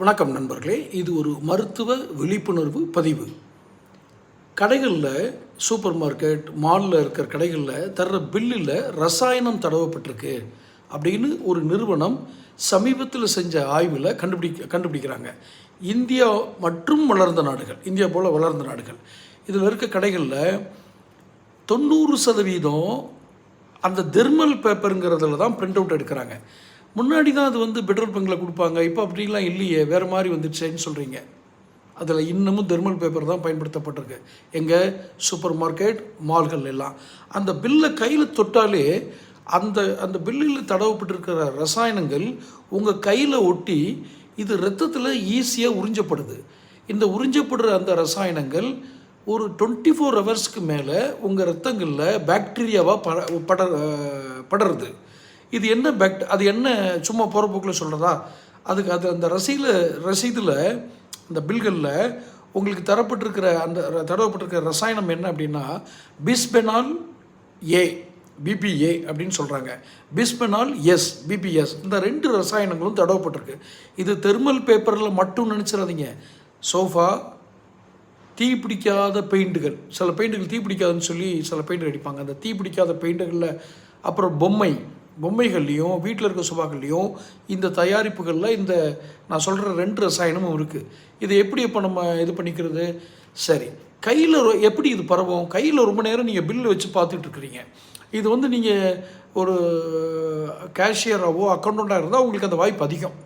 வணக்கம் நண்பர்களே. இது ஒரு மருத்துவ விழிப்புணர்வு பதிவு. கடைகளில் சூப்பர் மார்க்கெட் மாலில் இருக்கிற கடைகளில் தர்ற பில்லில் ரசாயனம் தடவப்பட்டிருக்கு அப்படின்னு ஒரு நிறுவனம் சமீபத்தில் செஞ்ச ஆய்வில் கண்டுபிடி கண்டுபிடிக்கிறாங்க. இந்தியா மற்றும் வளர்ந்த நாடுகள் இந்தியா போல் வளர்ந்த நாடுகள். இதில் இருக்க கடைகளில் தொண்ணூறு சதவீதம் அந்த தெர்மல் பேப்பருங்கிறதுல தான் பிரிண்ட் அவுட் எடுக்கிறாங்க. முன்னாடி தான் அது வந்து பெட்ரோல் பங்கில் கொடுப்பாங்க இப்போ அப்படிலாம் இல்லையே வேறு மாதிரி வந்துடுச்சேன்னு சொல்கிறீங்க அதில் இன்னமும் தெர்மல் பேப்பர் தான் பயன்படுத்தப்பட்டிருக்கு. எங்கள் சூப்பர் மார்க்கெட் மால்கள் எல்லாம். அந்த பில்லை கையில் தொட்டாலே அந்த அந்த பில்லில் தடவப்பட்டிருக்கிற ரசாயனங்கள் உங்கள் கையில் ஒட்டி இது ரத்தத்தில் ஈஸியாக உறிஞ்சப்படுது. இந்த உறிஞ்சப்படுற அந்த ரசாயனங்கள் ஒரு டுவெண்ட்டி ஃபோர் ஹவர்ஸ்க்கு மேலே உங்கள் ரத்தங்களில் பாக்டீரியாவாக பட பட படருது. இது என்ன பெக்ட் அது என்ன சும்மா போகிறப்போக்கில் சொல்கிறதா அதுக்கு அது அந்த ரசீதில் ரசீதில் அந்த பில்களில் உங்களுக்கு தரப்பட்டிருக்கிற அந்த தடவப்பட்டிருக்கிற ரசாயனம் என்ன அப்படின்னா பிஸ்பெனால் ஏ பிபிஏ அப்படின்னு சொல்கிறாங்க பிஸ்பெனால் எஸ் பிபிஎஸ். இந்த ரெண்டு ரசாயனங்களும் தடவப்பட்டிருக்கு. இது தெர்மல் பேப்பரில் மட்டும் நினச்சிடாதீங்க. சோஃபா தீ பிடிக்காத பெயிண்ட்டுகள். சில பெயிண்ட்டுகள் தீ பிடிக்காதுன்னு சொல்லி சில பெயிண்ட் அடிப்பாங்க. அந்த தீ பிடிக்காத பெயிண்ட்டுகளில் அப்புறம் பொம்மை. பொம்மைகள்லேயும் வீட்டில் இருக்க சுபாக்கள்லேயும் இந்த தயாரிப்புகளில் இந்த நான் சொல்கிற ரெண்டு ரசாயனமும் இருக்குது இதை எப்படி இப்போ நம்ம இது பண்ணிக்கிறது? சரி கையில் எப்படி இது பரவும்? கையில் ரொம்ப நேரம் நீங்கள் பில்லு வச்சு பார்த்துட்ருக்குறீங்க இது வந்து நீங்கள் ஒரு கேஷியராகவோ அக்கௌண்டண்ட்டாக இருந்தால் உங்களுக்கு அந்த வாய்ப்பு அதிகம்.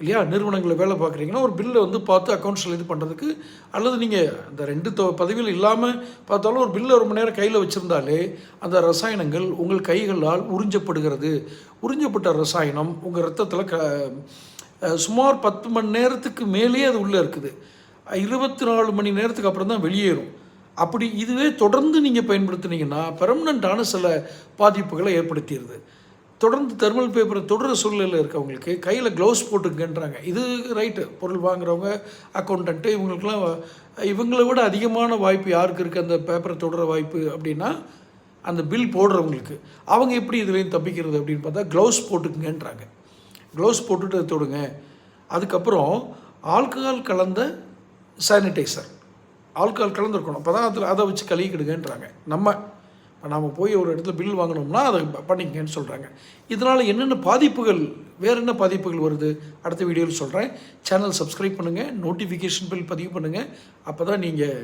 இல்லையா நிறுவனங்களில் வேலை பார்க்குறீங்கன்னா ஒரு பில்லை வந்து பார்த்து அக்கௌண்ட்ஸில் இது பண்ணுறதுக்கு அல்லது நீங்கள் அந்த ரெண்டு தொ பதவியில் இல்லாமல் பார்த்தாலும் ஒரு பில்லை ரொம்ப நேரம் கையில் வச்சுருந்தாலே அந்த ரசாயனங்கள் உங்கள் கைகளால் உறிஞ்சப்படுகிறது. உறிஞ்சப்பட்ட ரசாயனம் உங்கள் ரத்தத்தில் க சுமார் பத்து மணி நேரத்துக்கு மேலேயே அது உள்ளே இருக்குது. இருபத்தி நாலு மணி நேரத்துக்கு அப்புறம் தான் வெளியேறும். அப்படி இதுவே தொடர்ந்து நீங்கள் பயன்படுத்துனீங்கன்னா பெர்மனண்ட்டான சில பாதிப்புகளை ஏற்படுத்திடுது. தொடர்ந்து தெர்மல் பேப்பரை தொடர சூழ்நிலையில் இருக்கவங்களுக்கு கையில் க்ளவுஸ் போட்டுக்கன்றாங்க இது ரைட்டு பொருள் வாங்குறவங்க அக்கௌண்டண்ட்டு இவங்களுக்கெல்லாம் இவங்களை விட அதிகமான வாய்ப்பு யாருக்கு இருக்குது அந்த பேப்பரை தொடர வாய்ப்பு அப்படின்னா அந்த பில் போடுறவங்களுக்கு. அவங்க எப்படி இதுலேயும் தப்பிக்கிறது அப்படின்னு பார்த்தா க்ளவுஸ் போட்டுக்குங்கன்றாங்க. க்ளவுஸ் போட்டுட்டு தொடுங்க. அதுக்கப்புறம் ஆல்கஹால் கலந்த சானிடைசர் ஆல்கஹால் கலந்துருக்கணும். அப்போ தான் அதில் அதை வச்சு கழுவிக்கிடுங்கன்றாங்க. நம்ம இப்போ நாம் போய் ஒரு இடத்துல பில் வாங்கினோம்னா அதை பண்ணிக்கங்கன்னு சொல்கிறாங்க இதனால் என்னென்ன பாதிப்புகள் வேறு என்ன பாதிப்புகள் வருது? அடுத்த வீடியோவில் சொல்கிறேன் சேனல் சப்ஸ்கிரைப் பண்ணுங்கள் நோட்டிஃபிகேஷன் பில் பதிவு பண்ணுங்கள் அப்போ தான் நீங்கள்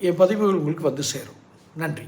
என் பதிவுகள் உங்களுக்கு வந்து சேரும். நன்றி.